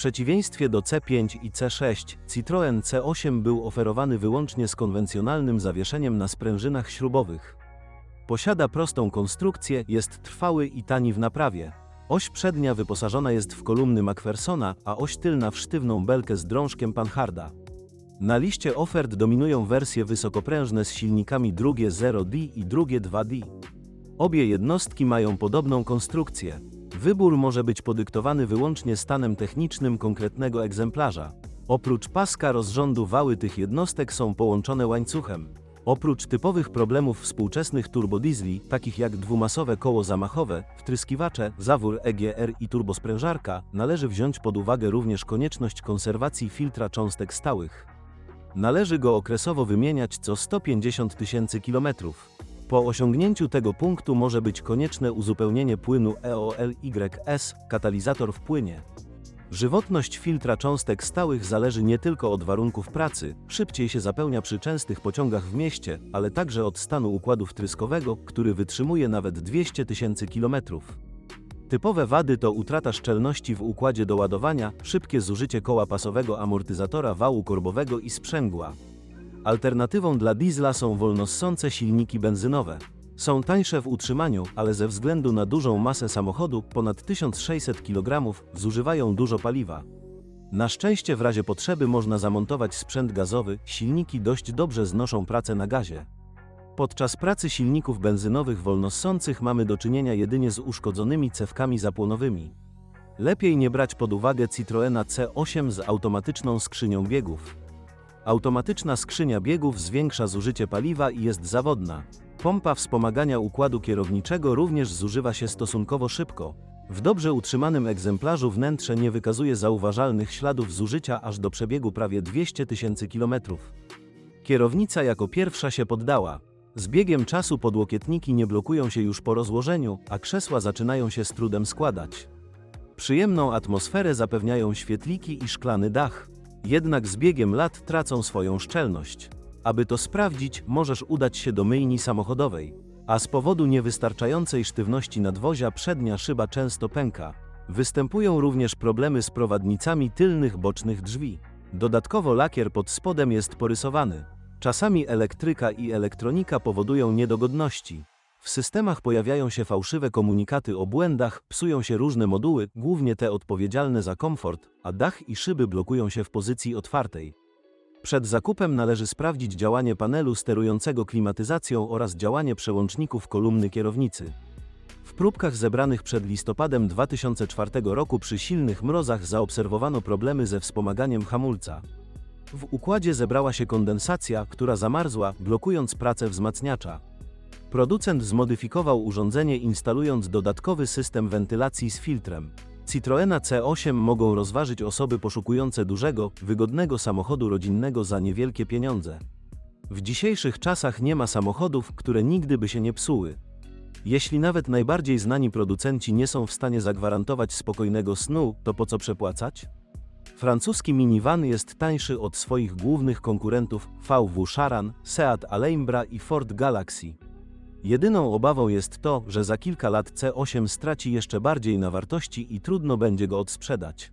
przeciwieństwie do C5 i C6, Citroën C8 był oferowany wyłącznie z konwencjonalnym zawieszeniem na sprężynach śrubowych. Posiada prostą konstrukcję, jest trwały i tani w naprawie. Oś przednia wyposażona jest w kolumny Macphersona, a oś tylna w sztywną belkę z drążkiem Panharda. Na liście ofert dominują wersje wysokoprężne z silnikami drugie 0D i drugie 2D. Obie jednostki mają podobną konstrukcję. Wybór może być podyktowany wyłącznie stanem technicznym konkretnego egzemplarza. Oprócz paska rozrządu wały tych jednostek są połączone łańcuchem. Oprócz typowych problemów współczesnych turbodiesli, takich jak dwumasowe koło zamachowe, wtryskiwacze, zawór EGR i turbosprężarka, należy wziąć pod uwagę również konieczność konserwacji filtra cząstek stałych. Należy go okresowo wymieniać co 150 tysięcy kilometrów. Po osiągnięciu tego punktu może być konieczne uzupełnienie płynu EOLYS, katalizator w płynie. Żywotność filtra cząstek stałych zależy nie tylko od warunków pracy, szybciej się zapełnia przy częstych pociągach w mieście, ale także od stanu układu wtryskowego, który wytrzymuje nawet 200 tysięcy kilometrów. Typowe wady to utrata szczelności w układzie do ładowania, szybkie zużycie koła pasowego amortyzatora wału korbowego i sprzęgła. Alternatywą dla diesla są wolnossące silniki benzynowe. Są tańsze w utrzymaniu, ale ze względu na dużą masę samochodu, ponad 1600 kg, zużywają dużo paliwa. Na szczęście w razie potrzeby można zamontować sprzęt gazowy, silniki dość dobrze znoszą pracę na gazie. Podczas pracy silników benzynowych wolnossących mamy do czynienia jedynie z uszkodzonymi cewkami zapłonowymi. Lepiej nie brać pod uwagę Citroena C8 z automatyczną skrzynią biegów. Automatyczna skrzynia biegów zwiększa zużycie paliwa i jest zawodna. Pompa wspomagania układu kierowniczego również zużywa się stosunkowo szybko. W dobrze utrzymanym egzemplarzu wnętrze nie wykazuje zauważalnych śladów zużycia aż do przebiegu prawie 200 tysięcy kilometrów. Kierownica jako pierwsza się poddała. Z biegiem czasu podłokietniki nie blokują się już po rozłożeniu, a krzesła zaczynają się z trudem składać. Przyjemną atmosferę zapewniają świetliki i szklany dach. Jednak z biegiem lat tracą swoją szczelność. Aby to sprawdzić, możesz udać się do myjni samochodowej. A z powodu niewystarczającej sztywności nadwozia przednia szyba często pęka. Występują również problemy z prowadnicami tylnych bocznych drzwi. Dodatkowo lakier pod spodem jest porysowany. Czasami elektryka i elektronika powodują niedogodności. W systemach pojawiają się fałszywe komunikaty o błędach, psują się różne moduły, głównie te odpowiedzialne za komfort, a dach i szyby blokują się w pozycji otwartej. Przed zakupem należy sprawdzić działanie panelu sterującego klimatyzacją oraz działanie przełączników kolumny kierownicy. W próbkach zebranych przed listopadem 2004 roku przy silnych mrozach zaobserwowano problemy ze wspomaganiem hamulca. W układzie zebrała się kondensacja, która zamarzła, blokując pracę wzmacniacza. Producent zmodyfikował urządzenie instalując dodatkowy system wentylacji z filtrem. Citroena C8 mogą rozważyć osoby poszukujące dużego, wygodnego samochodu rodzinnego za niewielkie pieniądze. W dzisiejszych czasach nie ma samochodów, które nigdy by się nie psuły. Jeśli nawet najbardziej znani producenci nie są w stanie zagwarantować spokojnego snu, to po co przepłacać? Francuski minivan jest tańszy od swoich głównych konkurentów VW Charan, Seat Alhambra i Ford Galaxy. Jedyną obawą jest to, że za kilka lat C8 straci jeszcze bardziej na wartości i trudno będzie go odsprzedać.